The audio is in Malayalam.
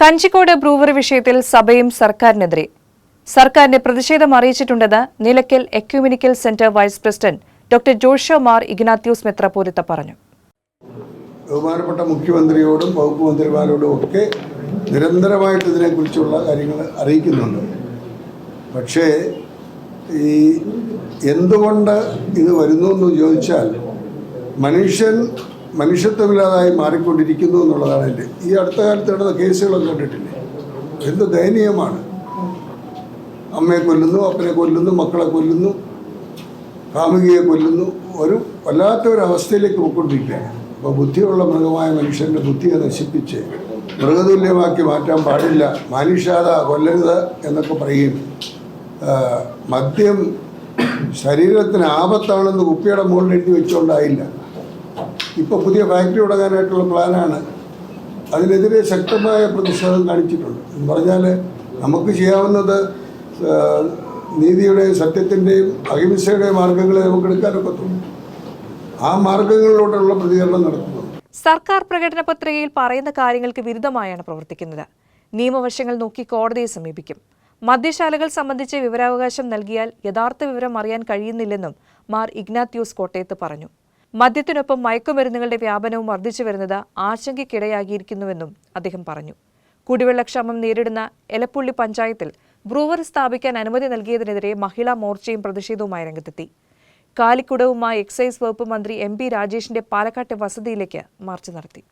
കഞ്ചിക്കോട് ബ്രൂവറി വിഷയത്തിൽ സഭയും സർക്കാരിനെതിരെ. സർക്കാരിന്റെ പ്രതിഷേധം അറിയിച്ചിട്ടുണ്ടെന്ന് Nilakkal ecumenical centre vice president doctor Joshua Mar Ignatius മെത്രപോലിത്ത പറഞ്ഞു. ബഹുമാനപ്പെട്ട മുഖ്യമന്ത്രിയോടും വകുപ്പ് മന്ത്രിമാരോടും ഒക്കെ നിരന്തരമായിട്ട് ഇതിനെക്കുറിച്ചുള്ള കാര്യങ്ങൾ അറിയിക്കുന്നുണ്ട്. പക്ഷേ ഈ എന്തുകൊണ്ട് ഇത് വരുന്നു എന്ന് ചോദിച്ചാൽ മനുഷ്യൻ മനുഷ്യത്വമില്ലാതായി മാറിക്കൊണ്ടിരിക്കുന്നു എന്നുള്ളതാണ് എന്റെ ഈ അടുത്ത കാലത്ത് നടന്ന കേസുകളൊക്കെ കണ്ടിട്ടില്ലേ? എന്ത് ദയനീയമാണ്. അമ്മയെ കൊല്ലുന്നു അപ്പനെ കൊല്ലുന്നു മക്കളെ കൊല്ലുന്നു കാമുകിയെ കൊല്ലുന്നു. ഒരു വല്ലാത്ത ഒരു അവസ്ഥയിലേക്ക് പോയിക്കൊണ്ടിരിക്കുകയാണ്. അപ്പോൾ ബുദ്ധിയുള്ള മൃഗമായ മനുഷ്യന്റെ ബുദ്ധിയെ നശിപ്പിച്ച് മൃഗതുല്യമാക്കി മാറ്റാൻ പാടില്ല മാനുഷാത കൊല്ലരുത് എന്നൊക്കെ പറയും. മദ്യം ശരീരത്തിന് ആപത്താണെന്ന് കുപ്പിയുടെ മുകളിൽ എഴുതി വെച്ചുകൊണ്ടായില്ല. ഇപ്പോൾ പുതിയ ഫാക്ടറി തുടങ്ങാനായിട്ടുള്ള പ്ലാനാണ് അതിനെതിരെ ശക്തമായ പ്രതിഷേധം കാണിച്ചിട്ടുണ്ട്. എന്ന് പറഞ്ഞാൽ നമുക്ക് ചെയ്യാവുന്നത് നീതിയുടെയും സത്യത്തിന്റെയും അഹിംസയുടെയും മാർഗങ്ങളെ നമുക്ക് എടുക്കാനൊക്കത്തുള്ളൂ ആ മാർഗങ്ങളിലൂടെയുള്ള പ്രതികരണം നടത്തുന്നു സർക്കാർ പ്രകടന പത്രികയിൽ പറയുന്ന കാര്യങ്ങൾക്ക് വിരുദ്ധമായാണ് പ്രവർത്തിക്കുന്നത്. നിയമവശങ്ങൾ നോക്കി കോടതിയെ സമീപിക്കും. മദ്യശാലകൾ സംബന്ധിച്ച് വിവരാവകാശം നൽകിയാൽ യഥാർത്ഥ വിവരം അറിയാൻ കഴിയുന്നില്ലെന്നും മാർ ഇഗ്നാത്യൂസ് കോട്ടയത്ത് പറഞ്ഞു. മദ്യത്തിനൊപ്പം മയക്കുമരുന്നുകളുടെ വ്യാപനവും വർദ്ധിച്ചു വരുന്നത് ആശങ്കയ്ക്കിടയാകിയിരിക്കുന്നുവെന്നും അദ്ദേഹം പറഞ്ഞു. കുടിവെള്ളക്ഷാമം നേരിടുന്ന എലപ്പുള്ളി പഞ്ചായത്തിൽ ബ്രൂവർ സ്ഥാപിക്കാൻ അനുമതി നൽകിയതിനെതിരെ മഹിളാ മോർച്ചയും പ്രതിഷേധവുമായി രംഗത്തെത്തി. കാലിക്കുടവുമായി എക്സൈസ് വകുപ്പ് മന്ത്രി എം പി രാജേഷിന്റെ പാലക്കാട്ടെ വസതിയിലേക്ക് മാർച്ച് നടത്തി.